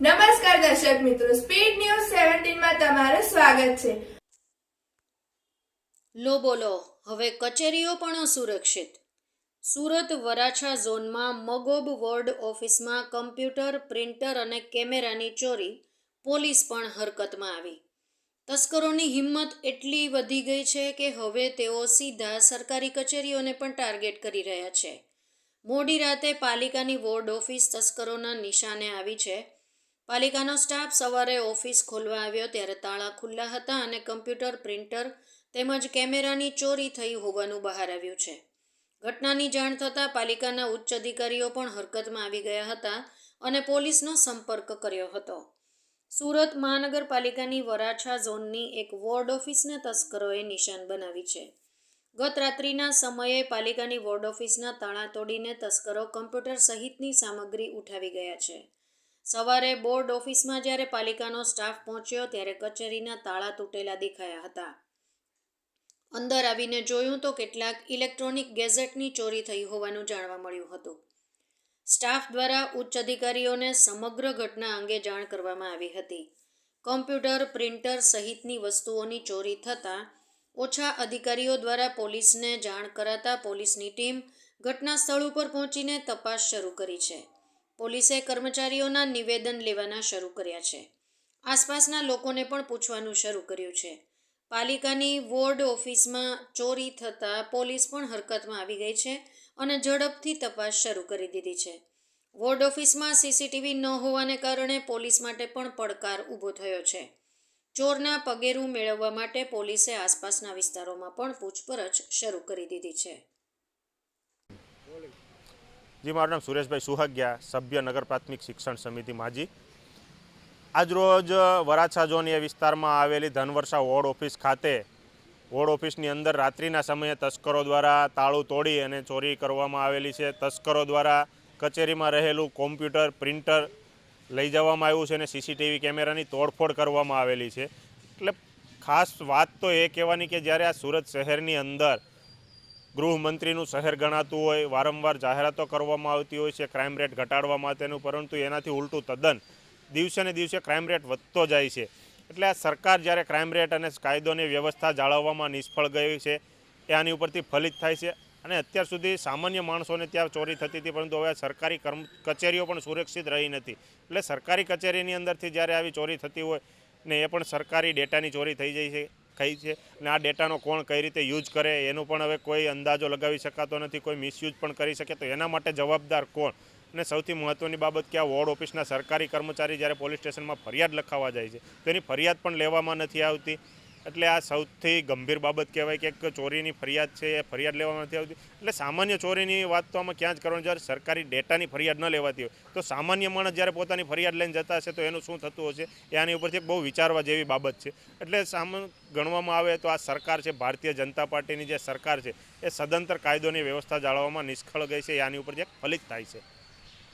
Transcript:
નમસ્કાર દર્શક મિત્રો સ્પીડ ન્યૂઝ સેવન્ટીનમાં તમારું સ્વાગત છે. લો બોલો, હવે કચેરીઓ પણ અસુરક્ષિત સુરત વરાછા ઝોનમાં મગોબ વોર્ડ ઓફિસમાં કમ્પ્યુટર, પ્રિન્ટર અને કેમેરાની ચોરી, પોલીસ પણ હરકતમાં આવી. તસ્કરોની હિંમત એટલી વધી ગઈ છે કે હવે તેઓ સીધા સરકારી કચેરીઓને પણ ટાર્ગેટ કરી રહ્યા છે. મોડી રાતે પાલિકાની વોર્ડ ઓફિસ તસ્કરોના નિશાને આવી છે. પાલિકાનો સ્ટાફ સવારે ઓફિસ ખોલવા આવ્યો ત્યારે તાળા ખુલ્લા હતા અને કમ્પ્યુટર, પ્રિન્ટર તેમજ કેમેરાની ચોરી થઈ હોવાનું બહાર આવ્યું છે. ઘટનાની જાણ થતાં પાલિકાના ઉચ્ચ અધિકારીઓ પણ હરકતમાં આવી ગયા હતા અને પોલીસનો સંપર્ક કર્યો હતો. સુરત મહાનગરપાલિકાની વરાછા ઝોનની એક વોર્ડ ઓફિસને તસ્કરોએ નિશાન બનાવી છે. ગત રાત્રિના સમયે પાલિકાની વોર્ડ ઓફિસના તાળા તોડીને તસ્કરો કમ્પ્યુટર સહિતની સામગ્રી ઉઠાવી ગયા છે. સવારે બોર્ડ ઓફિસમાં જ્યારે પાલિકાનો સ્ટાફ પહોંચ્યો ત્યારે કચેરીના તાળા તૂટેલા દેખાયા હતા. અંદર આવીને જોયું તો કેટલાક ઇલેક્ટ્રોનિક ગેઝેટની ચોરી થઈ હોવાનું જાણવા મળ્યું હતું. સ્ટાફ દ્વારા ઉચ્ચ અધિકારીઓને સમગ્ર ઘટના અંગે જાણ કરવામાં આવી હતી. કોમ્પ્યુટર, પ્રિન્ટર સહિતની વસ્તુઓની ચોરી થતાં ઓછા અધિકારીઓ દ્વારા પોલીસને જાણ કરાતા પોલીસની ટીમ ઘટના સ્થળ ઉપર પહોંચીને તપાસ શરૂ કરી છે. પોલીસે કર્મચારીઓના નિવેદન લેવાના શરૂ કર્યા છે. આસપાસના લોકોને પણ પૂછવાનું શરૂ કર્યું છે. પાલિકાની વોર્ડ ઓફિસમાં ચોરી થતાં પોલીસ પણ હરકતમાં આવી ગઈ છે અને ઝડપથી તપાસ શરૂ કરી દીધી છે. વોર્ડ ઓફિસમાં સીસીટીવી ન હોવાને કારણે પોલીસ માટે પણ પડકાર ઊભો થયો છે. ચોરના પગેરું મેળવવા માટે પોલીસે આસપાસના વિસ્તારોમાં પણ પૂછપરછ શરૂ કરી દીધી છે. જી, મારું નામ સુરેશભાઈ સુહગ્યા, સભ્ય નગર પ્રાથમિક શિક્ષણ સમિતિ માજી. આજરોજ વરાછા ઝોન એ વિસ્તારમાં આવેલી ધનવર્ષા વોર્ડ ઓફિસ ખાતે, વોર્ડ ઓફિસની અંદર રાત્રિના સમયે તસ્કરો દ્વારા તાળું તોડી અને ચોરી કરવામાં આવેલી છે. તસ્કરો દ્વારા કચેરીમાં રહેલું કોમ્પ્યુટર, પ્રિન્ટર લઈ જવામાં આવ્યું છે અને સીસીટીવી કેમેરાની તોડફોડ કરવામાં આવેલી છે. એટલે ખાસ વાત તો એ કહેવાની કે જ્યારે આ સુરત શહેરની અંદર ગૃહમંત્રીનું શહેર ગણાતું હોય, વારંવાર જાહેરાતો કરવામાં આવતી હોય છે ક્રાઇમ રેટ ઘટાડવા માટેનું, પરંતુ એનાથી ઉલટું તદ્દન દિવસે ને દિવસે ક્રાઇમ રેટ વધતો જાય છે. એટલે આ સરકાર જ્યારે ક્રાઇમ રેટ અને કાયદોની વ્યવસ્થા જાળવવામાં નિષ્ફળ ગઈ છે, એ આની ઉપરથી ફલિત થાય છે. અને અત્યાર સુધી સામાન્ય માણસોને ત્યાં ચોરી થતી હતી, પરંતુ હવે સરકારી કર્મ, કચેરીઓ પણ સુરક્ષિત રહી નથી. એટલે સરકારી કચેરીની અંદરથી જ્યારે આવી ચોરી થતી હોય ને એ પણ સરકારી ડેટાની ચોરી થઈ જાય છે. થઈ છે અને આ ડેટાનો કોણ કઈ રીતે યુઝ કરે એનું પણ હવે કોઈ અંદાજો લગાવી શકાતો નથી, કોઈ મિસયુઝ પણ કરી શકે. તો એના માટે જવાબદાર કોણ? અને સૌથી મહત્ત્વની બાબત કે આ વોર્ડ ઓફિસના સરકારી કર્મચારી જ્યારે પોલીસ સ્ટેશનમાં ફરિયાદ લખાવવા જાય છે તેની ફરિયાદ પણ લેવામાં નથી આવતી. એટલે આ સૌથી ગંભીર બાબત કહેવાય કે એક ચોરીની ફરિયાદ છે, એ ફરિયાદ લેવામાં નથી આવતી. એટલે સામાન્ય ચોરીની વાત તો આમાં ક્યાં જ કરવાની, જ્યારે સરકારી ડેટાની ફરિયાદ ન લેવાતી હોય, તો સામાન્ય માણસ જ્યારે પોતાની ફરિયાદ લઈને જતા હશે, તો એનું શું થતું હશે? એ આની ઉપરથી બહુ વિચારવા જેવી બાબત છે. એટલે સામાન ગણવામાં આવે તો આ સરકાર છે, ભારતીય જનતા પાર્ટીની જે સરકાર છે, એ સદંતર કાયદોની વ્યવસ્થા જાળવવામાં નિષ્ફળ ગઈ છે, એ આની ઉપર જે ફલિત થાય છે.